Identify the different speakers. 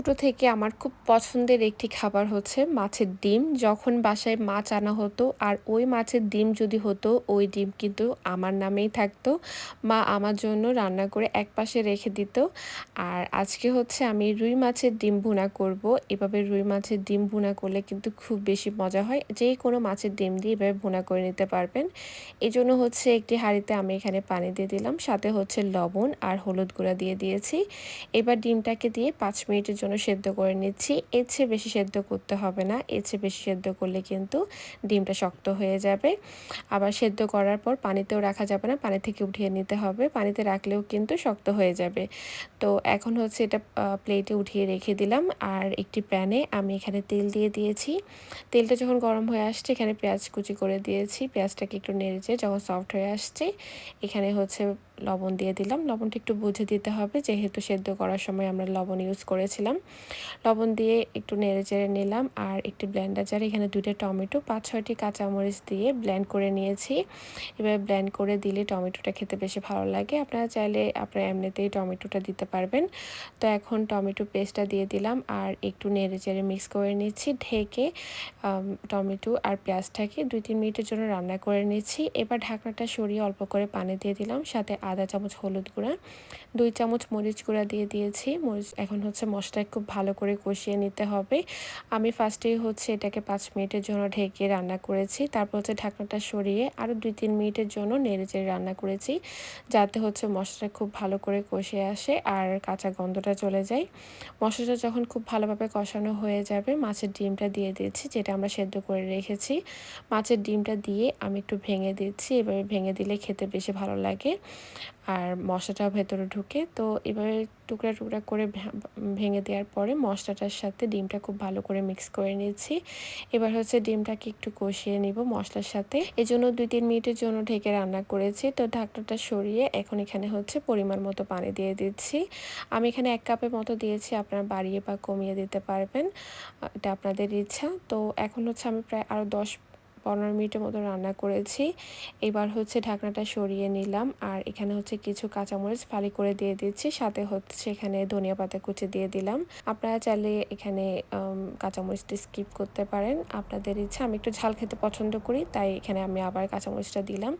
Speaker 1: ছোটো থেকে আমার খুব পছন্দের একটি খাবার হচ্ছে মাছের ডিম। যখন বাসায় মাছ আনা হতো আর ওই মাছের ডিম যদি হতো, ওই ডিম কিন্তু আমার নামেই থাকতো। মা আমার জন্য রান্না করে এক পাশে রেখে দিত। আর আজকে হচ্ছে আমি রুই মাছের ডিম ভুনা করব। এভাবে রুই মাছের ডিম ভুনা করলে কিন্তু খুব বেশি মজা হয়। যে কোনো মাছের ডিম দিয়ে এভাবে ভুনা করে নিতে পারবেন। এই জন্য হচ্ছে একটি হাঁড়িতে আমি এখানে পানি দিয়ে দিলাম। সাথে হচ্ছে লবণ আর হলুদ গুঁড়া দিয়ে দিয়েছি। এবার ডিমটাকে দিয়ে পাঁচ মিনিটের জন্য সেদ্ধ করে নিচ্ছি। এর চেয়ে বেশি সেদ্ধ করতে হবে না। এর চেয়ে বেশি সেদ্ধ করলে কিন্তু ডিমটা শক্ত হয়ে যাবে। আবার সেদ্ধ করার পর পানিতেও রাখা যাবে না। পানি থেকে উঠিয়ে নিতে হবে। পানিতে রাখলেও কিন্তু শক্ত হয়ে যাবে। তো এখন হচ্ছে এটা প্লেটে উঠিয়ে রেখে দিলাম। আর একটি প্যানে আমি এখানে তেল দিয়ে দিয়েছি। তেলটা যখন গরম হয়ে আসছে, এখানে পেঁয়াজ কুচি করে দিয়েছি। পেঁয়াজটাকে একটু নেড়েছে যখন সফট হয়ে আসছে, এখানে হচ্ছে লবণ দিয়ে দিলাম। লবণটা একটু বুঝে দিতে হবে। যেহেতু সেদ্ধ করার সময় আমরা লবণ ইউজ করেছিলাম লবণ দিয়ে একটু নেড়ে চেড়ে নিলাম আর একটি ব্লেন্ডার জারে এখানে দুটো টমেটো, পাঁচ ছয়টি কাঁচামরিচ দিয়ে ব্লেন্ড করে নিয়েছি। এবার ব্লেন্ড করে দিলে টমেটোটা খেতে বেশি ভালো লাগে। আপনারা চাইলে আপনারা এমনিতেই টমেটোটা দিতে পারবেন। তো এখন টমেটো পেস্টটা দিয়ে দিলাম আর একটু নেড়ে চেড়ে মিক্স করে নিচ্ছি, ঢেকে টমেটো আর পেঁয়াজটাকে দুই তিন মিনিটের জন্য রান্না করে নিচ্ছি। এবার ঢাকনাটা সরিয়ে অল্প করে পানি দিয়ে দিলাম, সাথে আধা চামচ হলুদ গুঁড়া, দুই চামচ মরিচ গুঁড়া দিয়ে দিয়েছি। মরিচ এখন হচ্ছে মশলা খুব ভালো করে কষিয়ে নিতে হবে। আমি ফার্স্টেই হচ্ছে এটাকে পাঁচ মিনিটের জন্য ঢেকে রান্না করেছি। তারপর হচ্ছে ঢাকনাটা সরিয়ে আরও দুই তিন মিনিটের জন্য নেড়ে চেড়ে রান্না করেছি, যাতে হচ্ছে মশলাটা খুব ভালো করে কষে আসে আর কাঁচা গন্ধটা চলে যায়। মশলাটা যখন খুব ভালোভাবে কষানো হয়ে যাবে, মাছের ডিমটা দিয়ে দিয়েছি যেটা আমরা সেদ্ধ করে রেখেছি। মাছের ডিমটা দিয়ে আমি একটু ভেঙে দিচ্ছি, এভাবে ভেঙে দিলে খেতে বেশি ভালো লাগে। আর মশলাটা ভেতরে ঢুকে, তো এবারে টুকরা টুকরা করে ভেঙে দেওয়ার পরে মশলাটার সাথে ডিমটা খুব ভালো করে মিক্স করে নিয়েছি এবার হচ্ছে ডিমটাকে একটু কষিয়ে নিব মশলার সাথে। এই জন্য দুই তিন মিনিটের জন্য ঢেকে রান্না করেছি। তো ঢাকনাটা সরিয়ে এখন এখানে হচ্ছে পরিমাণ মতো পানি দিয়ে দিচ্ছি। আমি এখানে এক কাপের মতো দিয়েছি, আপনারা বাড়িয়ে বা কমিয়ে দিতে পারবেন। এটা আপনাদের ইচ্ছা। তো এখন হচ্ছে আমি প্রায় আরও দশ পনেরো মিনিটের মতো রান্না করেছি। এবার হচ্ছে ঢাকনাটা সরিয়ে নিলাম। আর এখানে হচ্ছে কিছু কাঁচামরিচ ফালি করে দিয়ে দিচ্ছি। সাথে হচ্ছে এখানে ধনিয়া পাতা কুচি দিয়ে দিলাম। আপনারা চাইলে এখানে কাঁচামরিচটি স্কিপ করতে পারেন। আপনাদের ইচ্ছা, আমি একটু ঝাল খেতে পছন্দ করি, তাই এখানে আমি আবার কাঁচামরিচটা দিলাম।